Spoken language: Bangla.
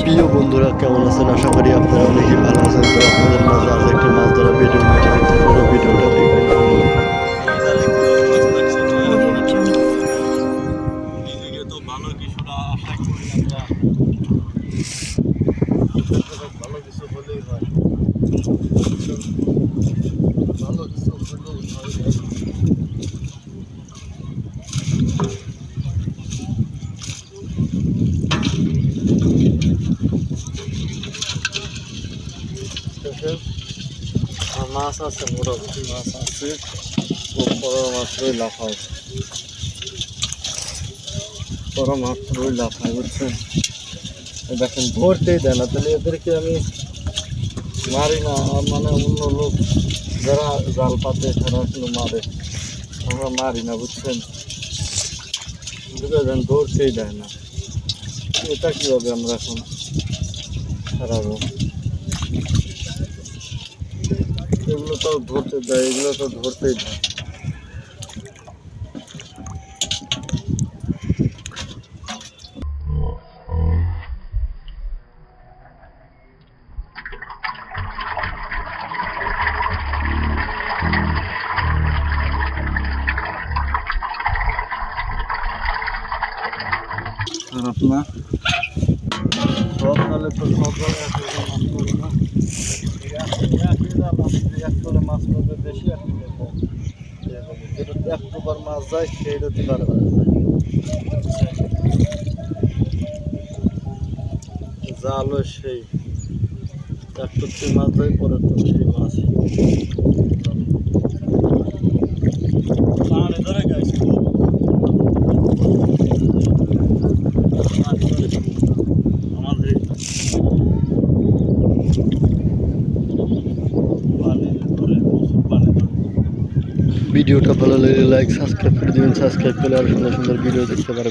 প্রিয় বন্ধুরা, কেমন আছেন? আশা করি আপনারা অনেকেই ভালো আছেন। তো আপনাদের মাঝে আজ একটি মাছ ধরা ভিডিও নিয়ে পুরো ভিডিওটা দেখবেন ভালো, কিছুটা আশা করি আমরা আর মাছ আছে মোটামুটি। মাছ আছে। বড় মাত্রই লাফায় বড় মাত্রই লাফায় বুঝছেন দেখেন, ধরতেই দেয় না। তাহলে এদেরকে আমি মারি না। মানে অন্য লোক যারা জাল পাতে, তারা আসলে মারে। আমরা মারি না, বুঝছেন? বুঝলেন ধরতেই দেয় না। এটা কীভাবে আমরা এখন হারাবো? তো ধরতে দেয় এগুলো তো ধরতেই দেয়। খারাপ না সব তাহলে তো সব জাল আসলে এক করে মাছ পড়বে বেশি এক করে যেটা এক প্রকার মাছ যায় সেইটাতে বারবার জালও সেই। এক টুকরি মাছ যায় পরে তো সেই মাছ। ভিডিওটা ভালো লাগলে লাইক সাবস্ক্রাইব করে দেবেন। সাবস্ক্রাইব করলে আরও সুন্দর সুন্দর ভিডিও দেখতে পারবেন।